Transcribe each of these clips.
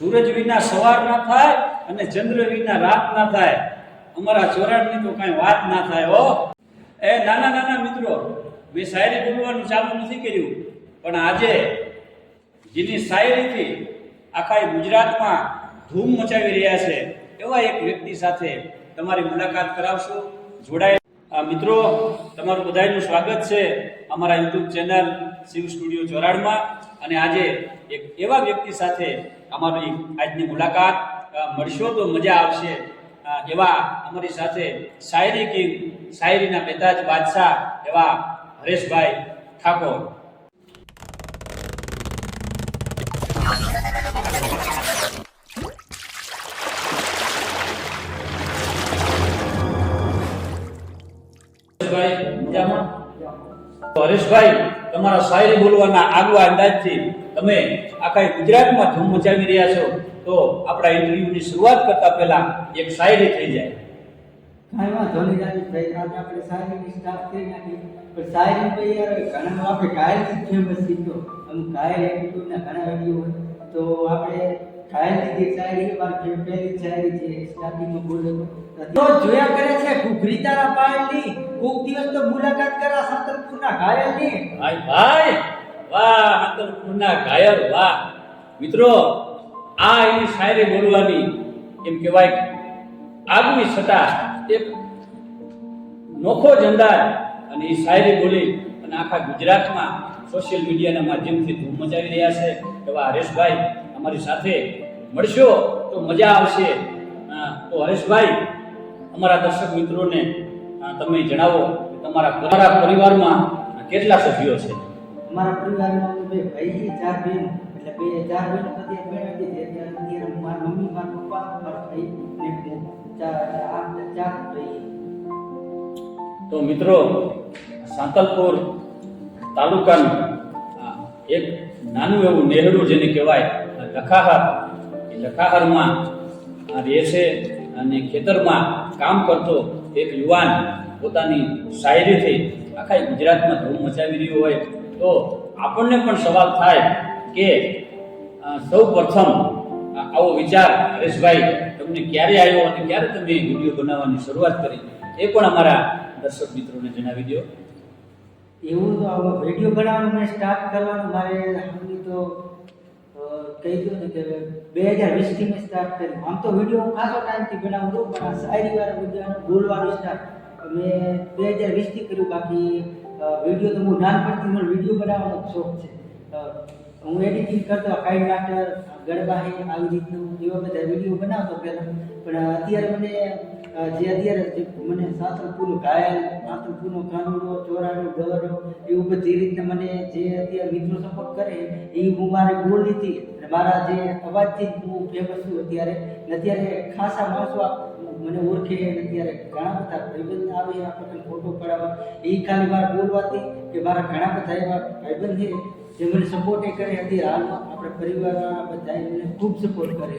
સૂરજ વિના સવાર ના થાય અને ચંદ્ર વિના રાત ના થાય. અમારા ચોરાડની તો કાંઈ વાત ના થાય હો. એ નાના નાના મિત્રો, મેં શાયરી બોલવાનું ચાલુ નથી કર્યું, પણ આજે જેની શાયરીથી આખા ગુજરાતમાં ધૂમ મચાવી રહ્યા છે, એવા એક વ્યક્તિ સાથે તમારી મુલાકાત કરાવશું. જોડાય. મિત્રો, તમારું બધાનું સ્વાગત છે અમારા યુટ્યુબ ચેનલ શિવ સ્ટુડિયો ચોરાડમાં અને આજે એક એવા વ્યક્તિ સાથે અમારી આજની મુલાકાત મળશો તો મજા આવશે. એવા અમારી સાથે શાયરી કિંગ, શાયરીના બેતાજ બાદશાહ એવા હરેશભાઈ ઠાકોર. હરેશભાઈ, તમારા શાયરી બોલવાના આગવા અંદાજથી તમે આખા ગુજરાતમાં ધૂમ મચાવી રહ્યા છો તો આપણા ઇન્ટરવ્યુની શરૂઆત કરતા પહેલા એક શાયરી થઈ જાય. વાંધો નહીં રાજેશભાઈ આજે આપણે શાયરીની સ્ટાર્ટ કરી નાખી. પણ શાયરી તો યાર ઘણા આપણે ફેમસ કાયલ એટીટ્યુડ ના ઘણા વીડિયો હોય. તો આપણે કાયલની જે શાયરી મારી પહેલી શાયરી છે સ્ટાર્ટિંગમાં બોલ્યો તો. જોયા કરે છે ઘૂઘરી તારા પાયલની. કોક દિવસ તો મુલાકાત કરા સાંતલપુરના ઘાયલની ભાઈ ભાઈ! વાહ આંતરપુરના ઘાયલ, વાહ. મિત્રો, આ એની શાયરી બોલવાની એમ કહેવાય આગવી છતાં એક નોખો જ અને એ શાયરી બોલી અને આખા ગુજરાતમાં સોશિયલ મીડિયાના માધ્યમથી ધૂમ મચાવી રહ્યા છે. એવા હરેશભાઈ અમારી સાથે મળશો તો મજા આવશે. તો હરેશભાઈ, અમારા દર્શક મિત્રોને તમે જણાવો તમારા તમારા પરિવારમાં કેટલા સભ્યો છે? અમારા પરિવારમાં બે ભાઈ ચાર બહેન. એટલે બે ચાર બહેન પછી ભેણા દીધી એટલે અત્યારે મારા મમ્મી, મારા પપ્પા, મારા ભાઈ ને હું ચાર ચાર ભાઈ. તો મિત્રો સાંતલપુર તાલુકાનું એક નાનું એવું નેહરુ જેને કહેવાય લખાહાર. એ લખાહરમાં રહે છે અને ખેતરમાં કામ કરતો એક યુવાન પોતાની શાયરીથી આખા ગુજરાતમાં ધૂમ મચાવી રહ્યો હોય. તો આપણને પણ સવાલ થાય કે સૌ પ્રથમ આવો વિચાર, હરેશભાઈ, તમને ક્યારે આવ્યો અને ક્યારે તમે વીડિયો બનાવવાની શરૂઆત કરી? એ પણ અમારા દર્શક મિત્રોને જણાવી દો એવું વીડિયો બનાવવાનું મેં સ્ટાર્ટ કરવાનું. મારે તો કહી દો ને કે બે હજાર વીસથી મેં સ્ટાર્ટ કર્યું આમ તો વીડિયો હું ખાસો ટાઈમથી બનાવું છું, પણ આ શાયરી વાળા બોલવાનું સ્ટાર્ટ મેં બે હજાર વીસથી કર્યું, બાકી વીડિયો તો હું નાનપણથી મને વીડિયો બનાવવાનો શોખ છે. હું એડિટિંગ કરતો કાઈ નાટર ગરબાહી આવી રીતનું એવા બધા વીડિયો બનાવતો પહેલાં. પણ અત્યારે મને જે અત્યારે જે મને સાતરપુરનું ઘાયલ સાતરપુરનો કાનુડો, ચોરાડો ડરો એવું બધી રીતે મને જે અત્યારે મિત્રો સપોર્ટ કરે, એ હું મારે બોલ હતી. અને મારા જે અવાજથી જ હું ફેમસ છું અત્યારે. અત્યારે ખાસા માણસો મને ઓળખે અને અત્યારે ઘણા બધા ભાઈબંધ આવે આપણને ફોટો પડાવવા એ ખાલી મારા બોલવાથી કે મારા ઘણા બધા એવા ભાઈબંધ છે જે મને સપોર્ટ કરે. હતી હાલમાં આપણા પરિવારના બધા મને ખૂબ સપોર્ટ કરે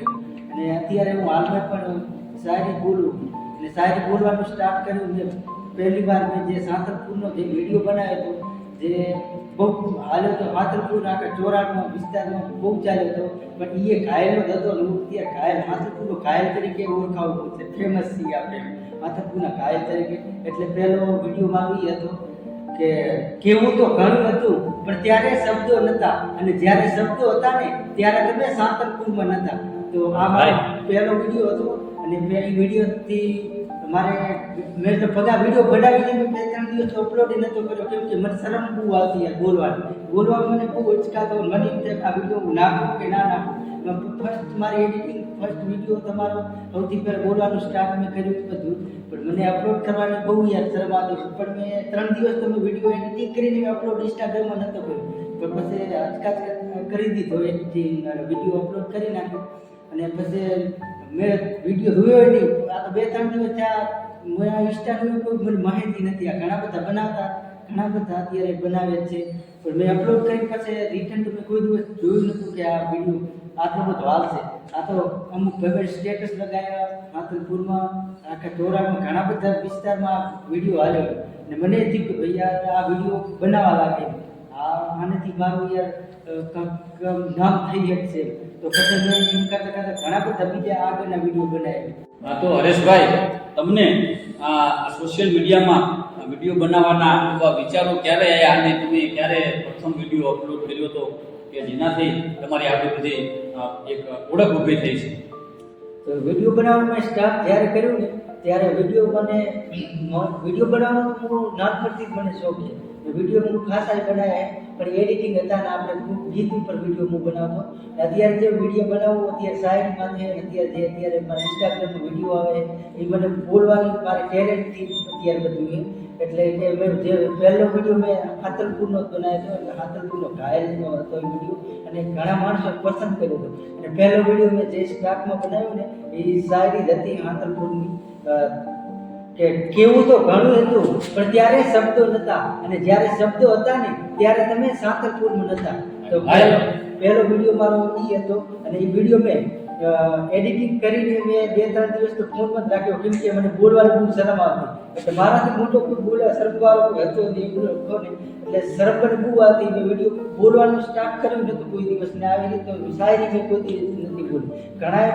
અને અત્યારે હું હાલમાં પણ શાયરી બોલું. અને શાયરી બોલવાનું સ્ટાર્ટ કર્યું મેં પહેલી વાર મેં જે સાંતરપુરનો જે વીડિયો બનાવ્યો હતો, જે બહુ હાલ્યો તો સાંતરપુર આખા ચોરાટનો વિસ્તારમાં બહુ ચાલ્યો હતો પણ એ ઘાયલનો હતો ને હું ત્યાં ઘાયલ માથરપુરનો ઘાયલ તરીકે ઓળખાવું છે ફેમસ છે આપણે માથરપુરના ઘાયલ તરીકે. એટલે પહેલો વીડિયો મારો એ હતો કે કેવું તો ઘણું હતું પણ ત્યારે શબ્દો નહોતા અને જ્યારે શબ્દો હતા ને ત્યારે તમે સાંતરપુરમાં નહોતા તો આ મારો પહેલો વીડિયો હતો અને પહેલી વિડીયોથી મારે મેં તો બધા વીડિયો બનાવીને બે ત્રણ દિવસ અપલોડ નહોતો કર્યો, કેમ કે મને શરમ બહુ આવતી યાર બોલવાની. બોલવા મને બહુ ઉચકાતો મને એમ કે આ વીડિયો નાખું કે ના નાખું? ફર્સ્ટ મારી એડિટિંગ ફર્સ્ટ વીડિયો તમારો સૌથી પહેલાં બોલવાનું સ્ટાર્ટ મેં કર્યું બધું. પણ મને અપલોડ કરવાની બહુ યાર શરમ આવતી પણ મેં ત્રણ દિવસ તો મેં વીડિયો એડિટિંગ કરીને મેં અપલોડ ઇન્સ્ટાગ્રામમાં નહોતો કર્યો. પણ પછી આજકાલ કરી દીધો એડિટિંગ વીડિયો અપલોડ કરી નાખ્યો. અને પછી મેં વીડિયો જોયો નહીં. આ તો બે, ત્રણ દિવસ થયા. મેં આ ઇન્સ્ટાગ્રામ કોઈ મને માહિતી નથી. આ ઘણા બધા બનાવતા. ઘણા બધા અત્યારે બનાવે છે. પણ મેં અપલોડ કરી પછી રિટર્ન તો મેં કોઈ દિવસ જોયું નહોતું કે આ વીડિયો આટલો બધો હાલશે. આ તો અમુક ભાઈ સ્ટેટસ લગાવ્યા માતલપુરમાં આખા ધોરામાં ઘણા બધા વિસ્તારમાં વીડિયો હાલ્યો. ને મને થયું કે ભાઈ યાર આ વીડિયો બનાવવા લાગે. આ આનાથી મારું યાર નામ થઈ શકશે તો પછી મેં એમ કરતા કરતા ઘણા બધા બીજા આગળના વીડિયો બનાવ્યા. હા તો હરેશભાઈ તમને આ સોશિયલ મીડિયામાં વીડિયો બનાવવાના એવા વિચારો ક્યારે આવ્યા અને તમે ક્યારે પ્રથમ વીડિયો અપલોડ કર્યો હતો કે જેનાથી તમારી આગળ બધી એક ઓળખ ઊભી થઈ છે? તો વીડિયો બનાવવાનું સ્ટાર્ટ જ્યારે કર્યું ને ત્યારે વીડિયો મને વીડિયો બનાવવાનો નાનપણથી જ મને શોખ છે. વીડિયો હું ખાસા બનાવ્યા પણ એડિટિંગ હતા ને આપણે ખૂબ ગીત ઉપર વીડિયો હું બનાવતો. અત્યારે જે વીડિયો બનાવું અત્યારે સાઈડમાં છે અત્યારે જે અત્યારે મારા ઇન્સ્ટાગ્રામનો વીડિયો આવે એ મને બોલવાની મારે ટેલેન્ટથી અત્યારે બધું એ એટલે કે મેં જે પહેલો વીડિયો મેં હાતલપુરનો બનાવ્યો એટલે હાતલપુરનો ઘાયલનો હતો એ વીડિયો અને ઘણા માણસો પસંદ કર્યો હતો. અને પહેલો વીડિયો મેં જે સ્ટાફમાં બનાવ્યો ને એ સાયરી જ હતી હાતલપુરની અ, કે કેવું તો ઘણું હતું પણ ત્યારે શબ્દો નહોતા અને જ્યારે શબ્દો હતા ને ત્યારે તમે સાંતલપુરમાં નતા. તો પહેલો વીડિયો મારો એ હતો અને એ વીડિયો મેં એડિટિંગ કરીને મેં બે ત્રણ દિવસ તો ફોનમાં જ રાખ્યો કેમ કે મને બોલવાની બહુ શરમ આવતી. એટલે મારાથી મોટો કોઈ બોલે શરમવાળો કોઈ હતો નહીં બોલો હતો નહીં. એટલે શરમ મને બહુ આવતી. મેં વીડિયો બોલવાનું સ્ટાર્ટ કર્યું નહોતું કોઈ દિવસ ને આવી રીતે શાયરી મેં કોઈ દિવસ નથી બોલી. ઘણા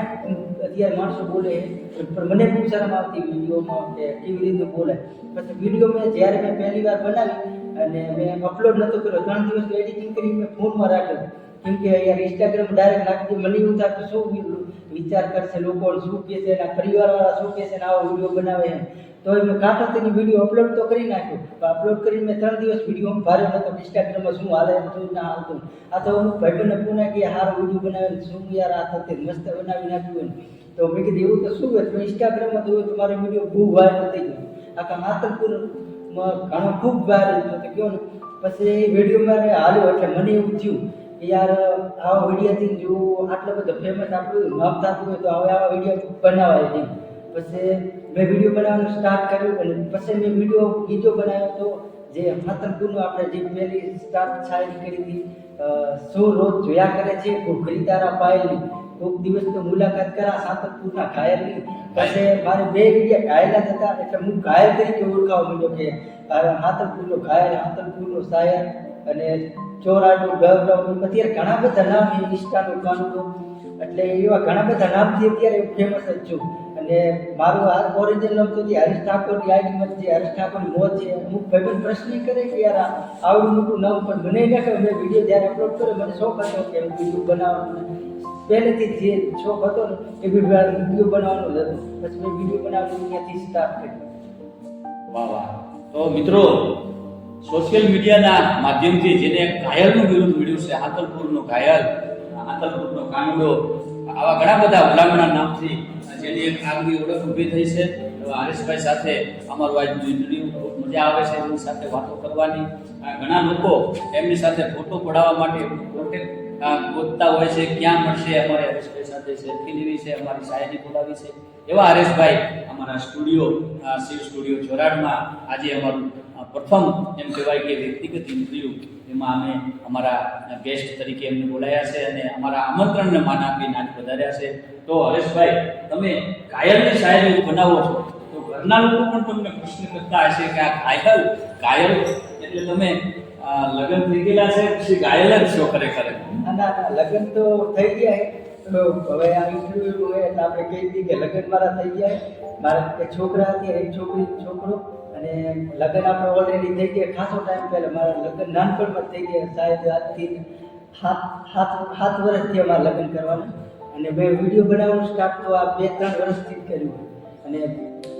અત્યારે માણસો બોલે છે, પણ મને બહુ શરમ આવતી વિડીયોમાં કે કેવી રીતે બોલે. પછી વીડિયો મેં જ્યારે મેં પહેલી વાર બનાવી અને મેં અપલોડ નહોતો કર્યો, ત્રણ દિવસ એડિટિંગ કરી મેં ફોનમાં રાખ્યો. કેમ કે યાર ઇન્સ્ટાગ્રામ ડાયરેક્ટ નાખી દે, મને એવું થાય કે શું વિ- વિચાર કરશે લોકો, શું કહે છે, એના પરિવારવાળા શું કહે છે ને આવો વીડિયો બનાવે છે તો એ મેં કાંટો તેની વીડિયો અપલોડ તો કરી નાખ્યો. તો અપલોડ કરીને મેં ત્રણ દિવસ વીડિયો ભારે નતો ઇન્સ્ટાગ્રામમાં શું હાલે ને શું ના હાલતું. આ તો હું ભાઈબંધને પૂના કે સારો વીડિયો બનાવે શું યાર આ તો તે મસ્ત બનાવી નાખ્યું ને તો મેં કીધું, એવું તો શું હોય? તો ઇન્સ્ટાગ્રામમાં જોયું તમારો વીડિયો બહુ વાયરલ થઈ ગયો. આખા માતરપુરમાં ઘણો ખૂબ વાયરલ થયો. તો કહો ને, પછી એ વીડિયો મારે હાલ્યો. એટલે મને એવું થયું યાર, આવા વિડીયોથી જો આટલો બધો ફેમસ આપણું નામ થતું હોય તો હવે આવા વીડિયો બનાવાય નહીં પછી મેં વીડિયો બનાવવાનું સ્ટાર્ટ કર્યું અને પછી મેં વીડિયો બીજો બનાવ્યો તો જે માતરપુરનું આપણે જે પહેલી સ્ટાર્ટ શાયરી કરી હતી સો રોજ જોયા કરે છે? ઘોઘરી તારા પાયલની. કોઈક દિવસ તો મુલાકાત કરા સાતરપુરના ઘાયલની પાસે મારે બે વીડિયો ઘાયલા હતા, એટલે હું ઘાયલ તરીકે ઓળખાવા માંડ્યો કે આ હાતરપુરનો ઘાયલ હાતરપુરનો શાયર અને ચોરાનું ગૌરવ. અત્યારે ઘણા બધા નામ છે ઇન્સ્ટાનું ગાનું એટલે એવા ઘણા બધા નામથી અત્યારે ફેમસ જ છું. અને મારું આ ઓરિજિનલ નામ તો હરીશ ઠાકોરની આઈડીમાં જે હરીશ ઠાકોરની મોત છે, અમુક ભાઈબંધ પ્રશ્ન કરે કે યાર આવડું મોટું નામ પણ મને નાખે મેં વીડિયો જ્યારે અપલોડ કર્યો, મને શોખ હતો કે વીડિયો બનાવવાનો. પહેલેથી જે શોખ હતો ને, એ વીડિયો બનાવવાનો હતો. પછી મેં વીડિયો બનાવવાનું ત્યાંથી સ્ટાર્ટ કર્યો. વાહ વાહ. તો મિત્રો સોશિયલ મીડિયાના માધ્યમથી જેને ઘાયલનું વિરુદ્ધ મળ્યું છે હાતલપુરનો ઘાયલ આતલપુરનો કાંગડો આવા ઘણા બધા ભલામણા નામથી જેની એક આગવી ઓળખ ઊભી થઈ છે. હરેશભાઈ સાથે અમારું આજનું ઇન્ટરવ્યુ ખૂબ મજા આવે છે એમની સાથે વાતો કરવાની. ઘણા લોકો એમની સાથે ફોટો પડાવવા માટે કોન્ટેક્ટ ગોતતા હોય છે, ક્યાં મળશે અમારે હરેશભાઈ સાથે સેલ્ફી લેવી છે, અમારી શાયરી બોલાવી છે. એવા હરેશભાઈ અમારા સ્ટુડિયો શિવ સ્ટુડિયો જોરાડમાં આજે અમારું પ્રથમ એમ કહેવાય કે વ્યક્તિગત ઇન્ટરવ્યુ એમાં અમે અમારા ગેસ્ટ તરીકે એમને બોલાયા છે અને અમારા આમંત્રણને માન આપીને આજ વધાર્યા છે. તો હરેશભાઈ, તમે કાયલની શાયરી બનાવો છો, તો ઘરના લોકો પણ તમને પ્રશ્ન કરતા હશે કે આ કાયલ કાયલ એટલે તમે લગ્ન થઈ ગયેલા છે, પછી ઘાયલ જ છો ખરેખર. ના ના લગ્ન તો થઈ ગયા હવે આ ઇન્ટરવ્યુ હોય એટલે આપણે કહી દઈએ કે લગ્ન મારા થઈ ગયા મારા એક છોકરા હતી, એક છોકરી, છોકરો. અને લગ્ન આપણે ઓલરેડી થઈ ગયા ખાસો ટાઈમ પહેલાં. મારા લગ્ન નાનપણમાં થઈ ગયા સાહેબ, આજથી સાત સાત સાત વર્ષથી અમારા લગ્ન કરવાના. અને મેં વીડિયો બનાવવાનું સ્ટાર્ટ તો આ બે ત્રણ વર્ષથી જ કર્યું. અને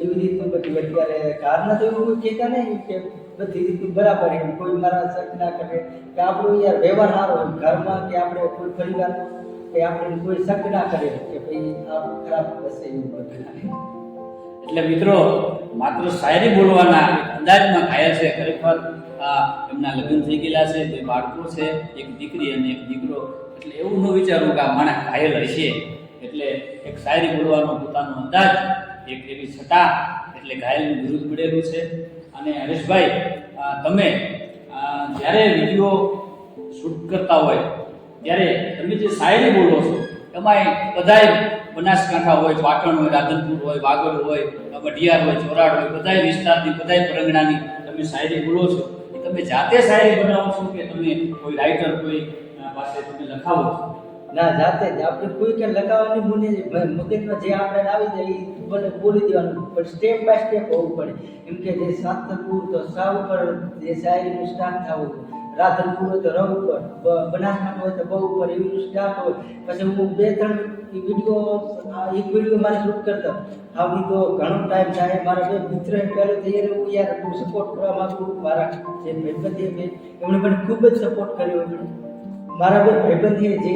એવી રીતનું બધું અત્યારે કારના તો એવું કહેતા નહીં કે બધી રીતનું બરાબર એમ. કોઈ મારા શક ના કરે કે આપણો યાર વ્યવહાર સારો હોય ઘરમાં કે આપણે કોઈ પરિવાર કે આપણે કોઈ શક ના કરે કે ભાઈ આ ખરાબ હશે એવું એટલે મિત્રો, માત્ર શાયરી બોલવાના અંદાજમાં ઘાયલ છે. ખરેખર એમના લગ્ન થઈ ગયેલા છે, બે બાળકો છે, એક દીકરી અને એક દીકરો. એટલે એવું ન વિચારવું કે આ માણસ ઘાયલ હશે. એટલે એક શાયરી બોલવાનો પોતાનો અંદાજ, એક એવી છટા એટલે ઘાયલનું વિરુદ્ધ મળેલું છે. અને હરેશભાઈ તમે જ્યારે વીડિયો શૂટ કરતા હોય, ત્યારે તમે જે શાયરી બોલો છો એમાં બધાય બનાસકાંઠા હોય પાટણ હોય, રાધનપુર હોય, વાગડ હોય, વઢિયાર હોય, ચોરાડ હોય, બધાય વિસ્તારની, બધાય પરંગણાની તમે શાયરી બોલો છો. એ તમે જાતે શાયરી બનાવો છો કે તમે કોઈ રાઇટર કોઈ પાસે તમે લખાવો છો? ના, જાતે જ. આપણે કોઈ કે લગાવવાની મુને મગજમાં જે આપણે આવી જાય ભલે બોલી દેવાનું, પણ સ્ટેપ બાય સ્ટેપ હોવું પડે. એમ કે જે સાતરપુર તો સાવ પર જે શાયરીનું સ્ટાર્ટ થવું રાધનપુર હોય તો રવ ઉપર બનાસકાંઠા હોય તો બહુ ઉપર, એવું સ્ટાર્ટ હોય. પછી હું બે, ત્રણ વીડિયો એક વીડિયો મારે શૂટ કરતો. આવી તો ઘણો ટાઈમ થાય મારા બે મિત્ર પહેલો તૈયાર હું યાર બહુ સપોર્ટ કરવા માગું મારા જે ભાઈબંધી એમણે મને ખૂબ જ સપોર્ટ કર્યો. એમણે મારા બે ભાઈબંધીએ જે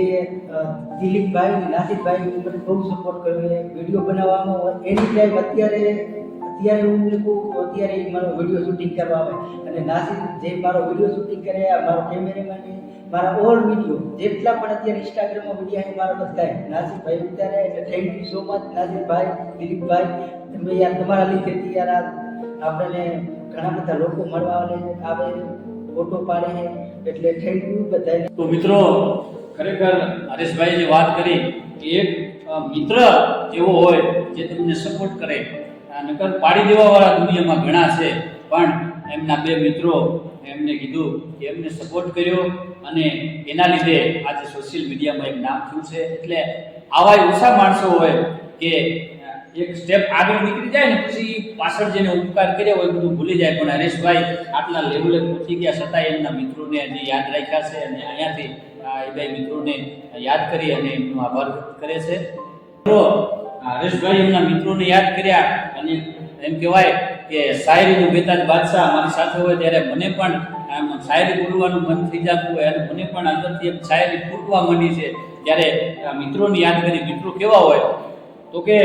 દિલીપભાઈ અને હું મને બહુ સપોર્ટ કર્યો છે. વીડિયો બનાવવામાં એની ટાઈમ અત્યારે અત્યારે હું લોકો અત્યારે મારો વીડિયો શૂટિંગ કરવા આવે. અને નાસિક જે મારો વીડિયો શૂટિંગ કરે મારો કેમેરામેન મારા ઓલ વીડિયો જેટલા પણ અત્યારે ઇન્સ્ટાગ્રામમાં વીડિયો છે, મારા બધા નાસિરભાઈ ઉતારે એટલે થેન્ક યુ સો મચ નાસિરભાઈ દિલીપભાઈ. તમે યાર તમારા લીધે યાર આપણને ઘણા બધા લોકો મળવા આવે આવે, ફોટો પાડે છે. એટલે થેન્ક યુ બધાને. તો મિત્રો, ખરેખર હરેશભાઈ જે વાત કરી કે એક મિત્ર એવો હોય જે તમને સપોર્ટ કરે. આ નકર પાડી દેવાવાળા દુનિયામાં ઘણા છે, પણ એમના બે મિત્રો એમને કીધું કે એમને સપોર્ટ કર્યો અને એના લીધે આજે સોશિયલ મીડિયામાં એક નામ થયું છે. એટલે આવા ઓછા માણસો હોય કે એક સ્ટેપ આગળ નીકળી જાય ને પછી પાછળ જેને ઉપકાર કર્યા હોય બધું ભૂલી જાય. પણ હરેશભાઈ આટલા લેવલે પહોંચી ગયા છતાં એમના મિત્રોને હજી યાદ રાખ્યા છે અને અહીંયાથી એ બે મિત્રોને યાદ કરી અને એમનો આભાર કરે છે. તો હરેશભાઈ એમના મિત્રોને યાદ કર્યા અને એમ કહેવાય કે શાયરીનું બેતાજ બાદશાહ મારી સાથે હોય ત્યારે મને પણ આમ શાયરી બોલવાનું મન થઈ જતું હોય અને મને પણ અંદરથી એમ શાયરી ફૂટવા માંડી છે. ત્યારે મિત્રોને યાદ કરી મિત્રો કેવા હોય તો કે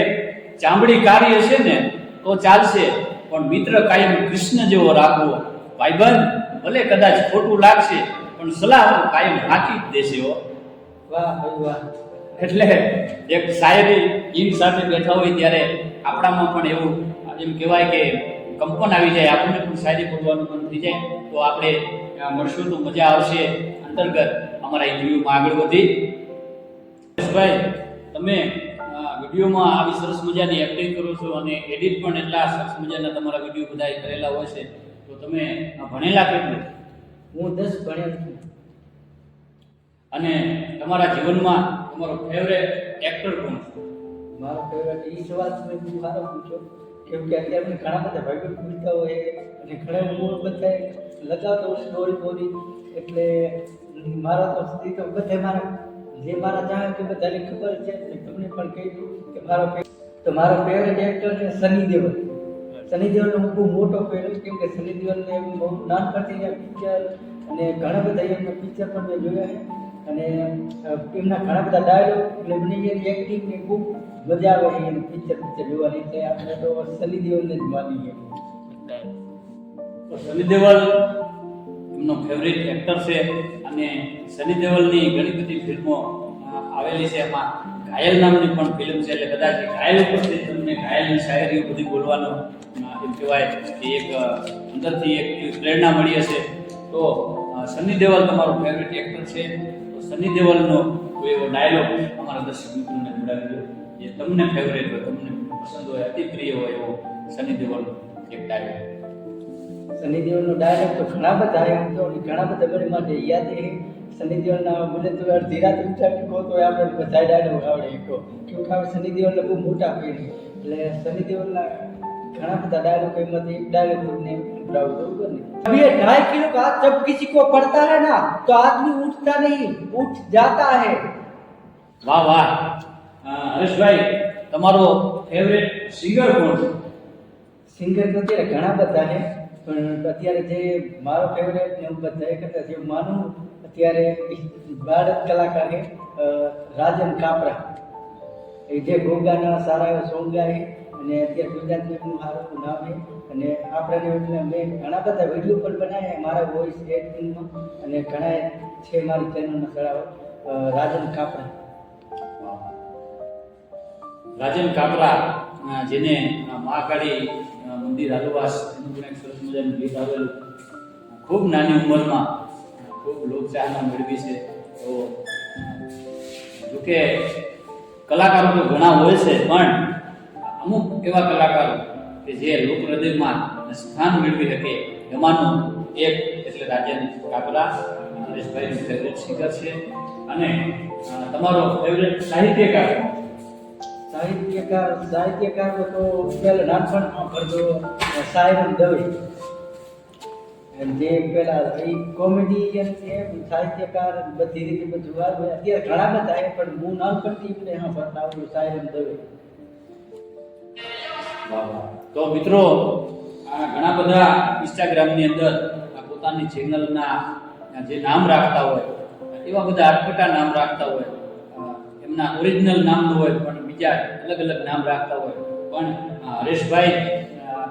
ચામડી કાળી હશે ને તો ચાલશે. પણ મિત્ર કાયમ કૃષ્ણ જેવો રાખવો. ભાઈબંધ ભલે કદાચ ખોટું લાગશે પણ સલાહ તો કાયમ હાકી જ દેશે હો. વાહ વાહ. એટલે એક શાયરી ઈન સાથે બેઠા હોય ત્યારે આપણામાં પણ એવું એમ કહેવાય કે કંપન આવી જાય. આપણને પણ શાયરી બોલવાનું મન થઈ જાય. તો આપણે મળશું તો મજા આવશે. અંતર્ગત અમારા ઇન્ટરવ્યુમાં આગળ વધી. ભાઈ તમે વિડીયોમાં આવી સરસ મજાની એક્ટિંગ કરો છો અને એડિટ પણ એટલા સરસ મજાના તમારા વીડિયો બધા કરેલા હોય છે. તો તમે ભણેલા કેટલું? હું દસ ભણ્યો છું. અને તમારા જીવનમાં તમારો ફેવરેટ એક્ટર કોણ છે? મારો ફેવરેટ એ સવાલ તમે બહુ સારો પૂછો કેમ કે અત્યારે મને ઘણા બધા ભાઈઓ પૂછતા હોય અને ઘણા મૂળ બધા લગાવતો સ્ટોરી બોરી એટલે મારા તો સ્ત્રી તો બધે મારા જે મારા ચાહે કે બધાને ખબર છે તમને પણ કહી દઉં કે મારો તો મારો ફેવરેટ એક્ટર છે સની દેઓલ સની દેઓલનો હું બહુ મોટો ફેન છું, કેમ કે સની દેઓલને એમ બહુ નાનપણથી પિક્ચર અને ઘણા બધા એમના પિક્ચર પણ મેં જોયા છે. અને એમના ઘણા બધા ડાયલોગ અને મને એની એક્ટિંગની ખૂબ મજા આવે છે એનું પિક્ચર પિક્ચર જોવાની, એટલે આપણે તો સની દેઓલને જ માની ગયા સની દેવલ એમનો ફેવરિટ એક્ટર છે અને સની દેવલની ઘણી બધી ફિલ્મો આવેલી છે. એમાં ઘાયલ નામની પણ ફિલ્મ છે. એટલે કદાચ ઘાયલ ઉપરથી તમને ઘાયલની શાયરીઓ બધી બોલવાનો એમ કહેવાય કે એક અંદરથી એક પ્રેરણા મળી હશે. તો સની દેવલ તમારો ફેવરિટ એક્ટર છે. તો સની દેવલનો કોઈ એવો ડાયલોગ અમારા દર્શક મિત્રોને જોડાવી જે તમને ફેવરેટ હોય, તમને પસંદ હોય, અતિ પ્રિય હોય એવો સની દેવલનો એક ડાયલોગ સની દેઓલનો ડાયલોગ તો ઘણા બધા એમ તો ઘણા બધા મને માટે યાદ છે સની દેઓલના મને તો અડધી રાત ઉઠાડી કહો તો આપણે બધા ડાયલોગ આવડે કહો કેમ કે આપણે સની દેઓલને બહુ મોટા ફેન છે. એટલે સની દેઓલના ઘણા બધા ડાયલોગ એમાંથી એક ડાયલોગ તમને સંભળાવું બરોબર ને अभी ये ढाई किलो का जब किसी को पड़ता है ना तो आदमी उठता नहीं उठ जाता है વાહ વાહ અ, હરેશભાઈ તમારો ફેવરેટ સિંગર કોણ છે સિંગર તો અત્યારે ઘણા બધા છે પણ અત્યારે જે મારો ફેવરેટ ને હું બધા કરતા જે માનું, અત્યારે બાળક કલાકાર છે રાજન કાપરા. એ જે ગોગાના સારા એવા સોંગ ગાય અને અત્યારે ગુજરાતમાં એમનું સારું નામ છે. અને આપણે એટલે મેં ઘણા બધા વીડિયો પણ બનાવ્યા. મારા વોઇસ એડિટિંગમાં અને ઘણા છે મારી ચેનલમાં ચડાવો રાજન કાપરા. રાજન કાપરા જેને મહાકાળી મંદિર આદિવાસ, એનું પણ એક સરસ મજાનું ગીત આવેલું. ખૂબ નાની ઉંમરમાં ખૂબ લોકચાહના મેળવી છે. તો જોકે કલાકારો તો ઘણા હોય છે, પણ અમુક એવા કલાકારો કે જે લોક હૃદયમાં સ્થાન મેળવી શકે એમાંનું એક એટલે રાજન કાપરા હરેશભાઈનો ફેવરેટ સિંગર છે. અને તમારો ફેવરેટ સાહિત્યકાર સાહિત્યકાર સાહિત્યકાર તો પહેલા નાનપણમાં ભરતો સાયરન દવે. જે પેલા એ કોમેડિયન છે સાહિત્યકાર બધી રીતે બધું આવે. અત્યારે ઘણા બધા છે પણ હું નાનપણથી એમને હા ભરતા આવ્યું સાયરન દવે. તો મિત્રો, આ ઘણા બધા ઇન્સ્ટાગ્રામની અંદર આ પોતાની ચેનલના જે નામ રાખતા હોય, એવા બધા અટપટા નામ રાખતા હોય એમના ઓરિજિનલ નામ ન હોય, પણ બીજા અલગ અલગ નામ રાખતા હોય. પણ હરેશભાઈ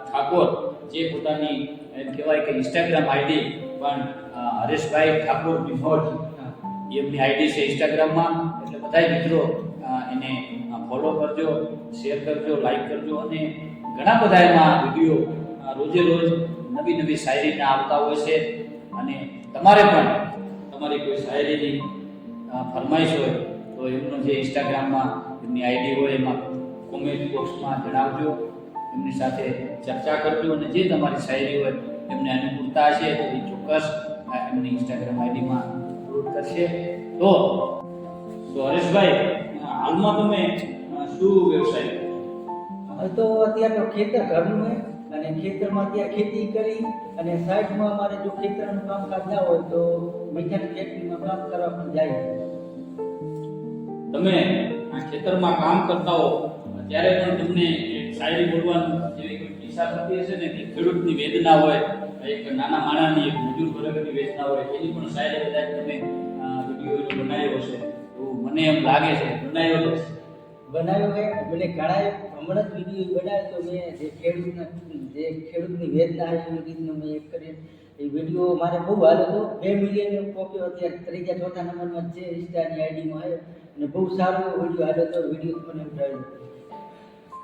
ઠાકોર જે પોતાની, એમ કહેવાય કે ઇન્સ્ટાગ્રામ આઈડી પણ હરેશભાઈ ઠાકોર બિહોટ એ એમની આઈડી છે ઇન્સ્ટાગ્રામમાં એટલે બધાય મિત્રો એને ફોલો કરજો શેર કરજો લાઈક કરજો અને ઘણા બધા એમાં વીડિયો રોજે રોજ નવી નવી શાયરીના આવતા હોય છે. અને તમારે પણ, તમારી કોઈ શાયરીની ફરમાઈશ હોય, તો એમનો જે ઇન્સ્ટાગ્રામમાં એમની આઈડી હોય એમાં કોમેન્ટ બોક્સમાં જણાવજો. એમની સાથે ચર્ચા કરજો અને જે તમારી શાયરી હોય એમને અનુકૂળતા હશે તો એ ચોક્કસ એમની ઇન્સ્ટાગ્રામ આઈડીમાં અપલોડ કરશે. તો તો હરેશભાઈ હાલમાં તમે શું વ્યવસાય કરો તો અત્યારે ખેતર ઘરનું છે અને ખેતરમાં ત્યાં ખેતી કરી અને સાઈડમાં અમારે જો ખેતરનું કામકાજ ના હોય તો મીઠાની ફેક્ટરીમાં કામ કરવા પણ જાય તમે આ ખેતરમાં કામ કરતા હો, ત્યારે પણ તમને શાયરી બોલવાનું જેવી કોઈ ઈચ્છા થતી હશે ને કે ખેડૂતની વેદના હોય એક નાના માણસની એક મજૂર વર્ગની વેદના હોય, એની પણ શાયરી કદાચ તમે વીડિયો બનાવ્યો હશે. તો મને એમ લાગે છે, બનાવ્યો જ બનાવ્યો કે મને ઘણા હમણાં જ વીડિયો બનાવ્યો તો મેં જે ખેડૂતના, જે ખેડૂતની વેદના છે એ રીતનો મેં એક કરી. એ વીડિયો મારે બહુ હાલ હતો. બે મિલિયન કોપીઓ અત્યારે ત્રીજા ચોથા નંબરમાં જે ઇન્સ્ટાની આઈડીમાં આવ્યો અને બહુ સારો વીડિયો હાલ તો વીડિયો મને ઉઠાવ્યો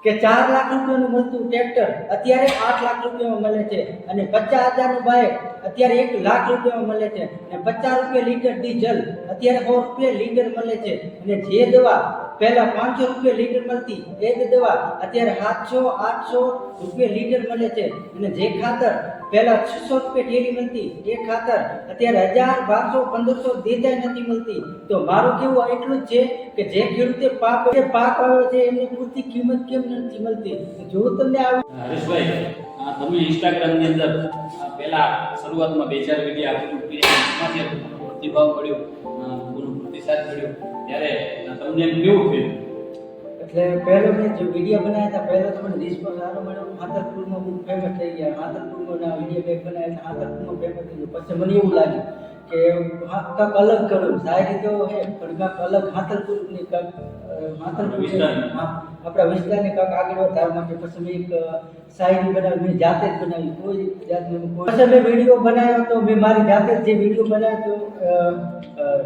કે ચાર લાખ રૂપિયાનું મળતું ટ્રેક્ટર અત્યારે આઠ લાખ રૂપિયામાં મળે છે અને પચાસ હજારનું બાઇક અત્યારે એક લાખ રૂપિયામાં મળે છે. અને પચાસ રૂપિયા લીટર ડીઝલ અત્યારે સો રૂપિયા લીટર મળે છે. અને જે દવા પહેલા પાંચસો રૂપિયા લીટર મળતી એ જ દવા, અત્યારે સાતસો, આઠસો રૂપિયા લીટર મળે છે. અને જે ખાતર પહેલા છસો રૂપિયા ઢેરી મળતી, એ ખાતર અત્યારે હજાર, બારસો, પંદરસો દેતાય નથી મળતી. તો મારું કેવું એટલું જ છે કે જે ખેડૂતે પાક જે પાક આવ્યો છે એમને પૂરતી કિંમત કેમ નથી મળતી? જો તમને આવે હરેશભાઈ તમે ઇન્સ્ટાગ્રામની અંદર પહેલા શરૂઆતમાં બે ચાર વીડિયો એમાંથી પ્રતિભાવ મળ્યો પૂરો પ્રતિસાદ મળ્યો, ત્યારે તમને એમ કેવું થયું? એટલે પહેલો મેં જે વીડિયો બનાવ્યા હતા, પહેલો તો મને રિસ્પોન્સ સારો મળ્યો. હાથરપુરમાં બહુ ફેમસ થઈ ગયા. હાથરપુરમાં વીડિયો બેક બનાવ્યા એટલે હાથરપુરમાં ફેમસ થઈ ગયો. પછી મને એવું લાગ્યું કે હા, કાંઈક અલગ કરું શાયરી તો હે પણ કાંઈક અલગ હાથરપુરની કાંઈક અ, હાથરપુર વિસ્તારની. હા આપણા વિસ્તારને કાંઈક આગળ વધારવા માટે પછી મેં એક શાયરી બનાવી મેં જાતે જ બનાવી. કોઈ જાતનું કોઈ પછી મેં વીડિયો બનાવ્યો તો મેં મારી જાતે જ જે વીડિયો બનાવ્યો તો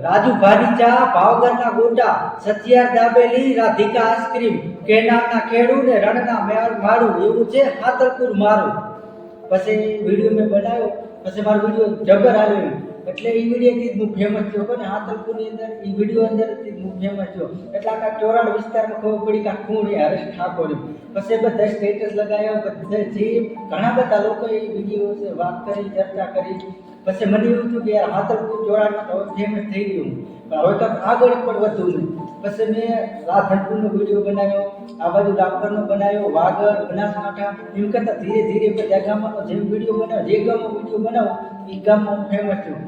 રાજુ ભાડીચા ભાવગરના ગોટા સત્યાર દાબેલી રાધિકા આઈસ્ક્રીમ કેનારના ખેડૂ ને રણના મેળ મારું એવું છે હાતરપુર મારું. પછી વીડિયો મેં બનાવ્યો. પછી મારો વીડિયો જબર આવ્યો. એટલે એ વિડીયોથી હું ફેમસ થયો કોને હાતરપુરની અંદર એ વીડિયો અંદરથી હું ફેમસ થયો. એટલે આખા ચોરાડ વિસ્તારમાં ખબર પડી કે આ એ હરેશ ઠાકોર. પછી બધા સ્ટેટસ લગાવ્યા બધા જે ઘણા બધા લોકો એ વીડિયો વાત કરી, ચર્ચા કરી. પછી મને એવું થયું કે યાર હાતરપુર ચોરાડમાં તો ફેમસ થઈ ગયું. પણ હવે તો આગળ પણ વધુ નહીં પછી મેં રાધનપુરનો વીડિયો બનાવ્યો, આ બાજુ ડાકોરનો બનાવ્યો, વાગડ, બનાસકાંઠા, એમ કરતાં ધીરે ધીરે બધા ગામમાં જેમ વીડિયો બનાવ્યો, જે ગામનો વીડિયો બનાવો એ ગામમાં ફેમસ થયું.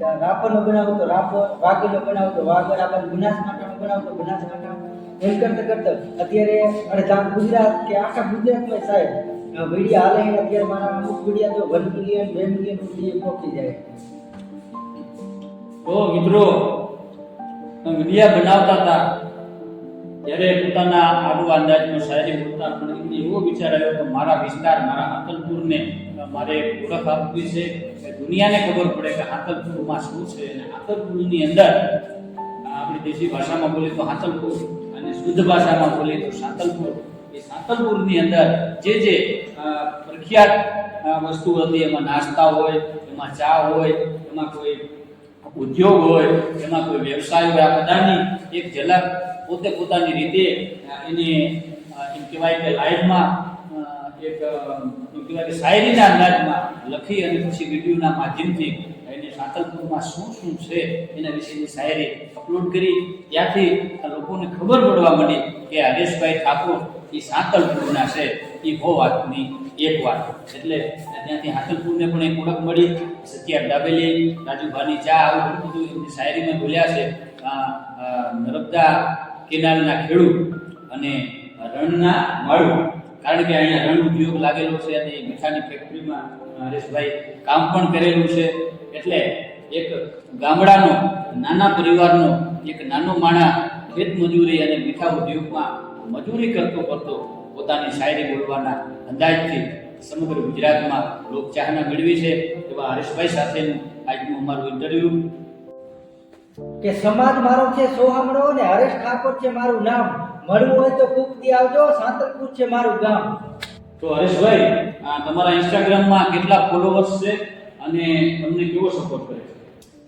રાપરનો બનાવો તો રાપર વાગડનો બનાવો તો વાગડ આ બાજુ બનાસકાંઠાનો બનાવો તો બનાસકાંઠા એમ કરતાં કરતાં અત્યારે અડધા ગુજરાત કે આખા ગુજરાતમાં સાહેબ વીડિયા હાલે અત્યારે મારા અમુક વીડિયા તો વન મિલિયન, બે મિલિયન સુધી પહોંચી જાય. તો મિત્રો વીડિયા બનાવતા હતા જ્યારે પોતાના આગવા અંદાજમાં શાયરી બોલતા પણ એવો વિચાર આવ્યો કે મારા વિસ્તાર, મારા હાતલપુરને મારે ઓળખ આપવી છે. દુનિયાને ખબર પડે કે હાથલપુરમાં શું છે અને હાથલપુરની અંદર આપણી દેશી ભાષામાં બોલીએ તો હાથલપુર અને શુદ્ધ ભાષામાં બોલીએ તો સાતલપુર એ સાતલપુરની અંદર જે જે પ્રખ્યાત વસ્તુ હતી એમાં નાસ્તા હોય એમાં ચા હોય એમાં કોઈ ઉદ્યોગ હોય એમાં કોઈ વ્યવસાય હોય આ બધાની એક ઝલક પોતે પોતાની રીતે એની એમ કહેવાય કે લાઈવમાં અ, એક શાયરીના અંદાજમાં લખી અને પછી વિડીયોના માધ્યમથી એને સાંતલપુરમાં શું શું છે એના વિશેની શાયરી અપલોડ કરી. ત્યાંથી આ લોકોને ખબર પડવા મળી કે હરેશભાઈ ઠાકોર એ સાંતલપુરના છે. એ હો વાતની એક વાત. એટલે ત્યાંથી હાથલપુરને પણ એક ઓળખ મળી. સત્યા દાબેલી રાજુભાની ચા આવું બધું એમની શાયરીમાં બોલ્યા છે. નર્મદા કેનાલના ખેડૂત અને રણના માળું. કારણ કે અહીંયા રણ ઉદ્યોગ લાગેલો છે અને મીઠાની ફેક્ટરીમાં હરેશભાઈ કામ પણ કરેલું છે. એટલે એક ગામડાનો, નાના પરિવારનો, એક નાનો માણા ખેત મજૂરી અને મીઠા ઉદ્યોગમાં મજૂરી કરતો કરતો પોતાની શાયરી બોલવાના અંદાજથી સમગ્ર ગુજરાતમાં લોકચાહના મેળવી છે એવા હરેશભાઈ સાથેનું આજનું અમારું ઇન્ટરવ્યુ કે સમાજ મારો છે સોહામણો અને હરેશ ઠાકોર છે મારું નામ. મળવું હોય તો કુકથી આવજો સાંતરપુર છે મારું ગામ. તો હરેશભાઈ આ તમારા ઇન્સ્ટાગ્રામમાં કેટલા ફોલોવર્સ છે અને તમને કેવો સપોર્ટ કરે છે?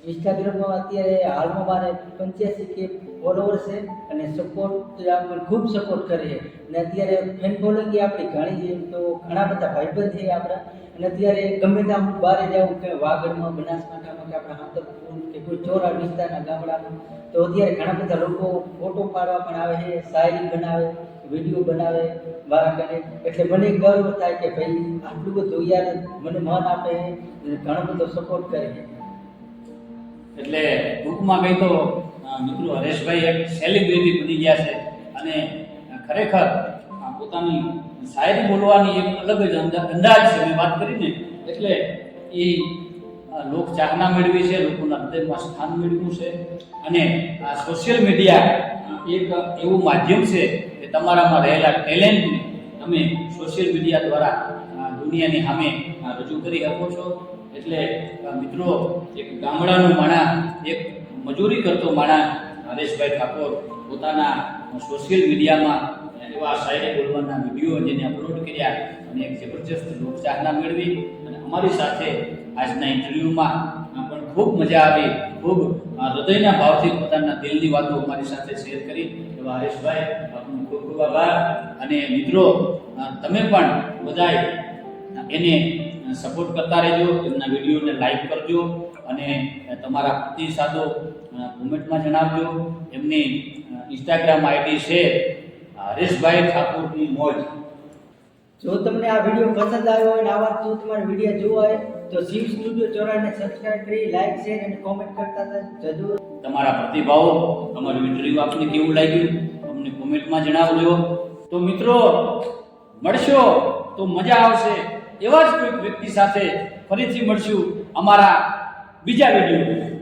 ઇન્સ્ટાગ્રામમાં અત્યારે હાલમાં મારે પંચ્યાસી કે ફોલોવર છે અને સપોર્ટ આપણને ખૂબ સપોર્ટ કરે છે અને અત્યારે ફેન ફોલોઈંગ આપણી ઘણી છે તો ઘણા બધા ભાઈબંધ છે આપણા. અને અત્યારે ગમે ત્યાં બહાર જાઉં કે વાગડમાં બનાસકાંઠામાં કે આપણા હાંતરપુર કે કોઈ ચોરા વિસ્તારના ગામડામાં તો અત્યારે ઘણા બધા લોકો ફોટો પાડવા પણ આવે છે, શાયરી બનાવે વીડિયો બનાવે મારા કરે. એટલે મને ગર્વ થાય કે ભાઈ, આટલું બધું યાર મને મન આપે ઘણો બધો સપોર્ટ કરે એટલે ટૂંકમાં કહી તો મિત્રો, હરેશભાઈ એક સેલિબ્રિટી બની ગયા છે અને ખરેખર પોતાની શાયરી બોલવાની એક અલગ જ અંદા- અંદાજ છે. મેં વાત કરીને એટલે એ લોક ચાહના મેળવી છે, લોકોના હૃદયમાં સ્થાન મેળવ્યું છે. અને આ સોશિયલ મીડિયા એક એવું માધ્યમ છે કે તમારામાં રહેલા ટેલેન્ટને તમે સોશિયલ મીડિયા દ્વારા દુનિયાની સામે રજૂ કરી શકો છો. એટલે મિત્રો, એક ગામડાનું માણા, એક મજૂરી કરતો માણા, હરેશભાઈ ઠાકોર, પોતાના સોશિયલ મીડિયામાં એવા શાયરી બોલવાના વીડિયો જેને અપલોડ કર્યા અને એક જબરજસ્ત લોકચાહના મેળવી. અને અમારી સાથે આજના ઇન્ટરવ્યૂમાં પણ ખૂબ મજા આવી, ખૂબ હૃદયના ભાવથી પોતાના દિલની વાતો અમારી સાથે શેર કરી. એવા હરેશભાઈ, આપનો ખૂબ ખૂબ આભાર. અને મિત્રો તમે પણ બધાય એને સપોર્ટ કરતા રહેજો એમના વિડીયોને લાઈક કરજો અને તમારા પ્રતિસાદો કોમેન્ટમાં જણાવજો. એમની ઇન્સ્ટાગ્રામ આઈડી છે હરેશભાઈ ઠાકુરની મોજ. જો તમને આ વીડિયો પસંદ આવ્યો હોય અને આવા તો તમારે વીડિયો જોવા હોય તો શિવ સ્ટુડિયો ચોરાને સબસ્ક્રાઇબ કરી લાઈક શેર અને કોમેન્ટ કરતા જજો તમારા પ્રતિભાવો તમારું ઇન્ટરવ્યુ આપને કેવું લાગ્યું, અમને કોમેન્ટમાં જણાવજો. તો મિત્રો, મળશો, તો મજા આવશે. એવા જ કોઈક વ્યક્તિ સાથે ફરીથી મળશું અમારા બીજા વીડિયો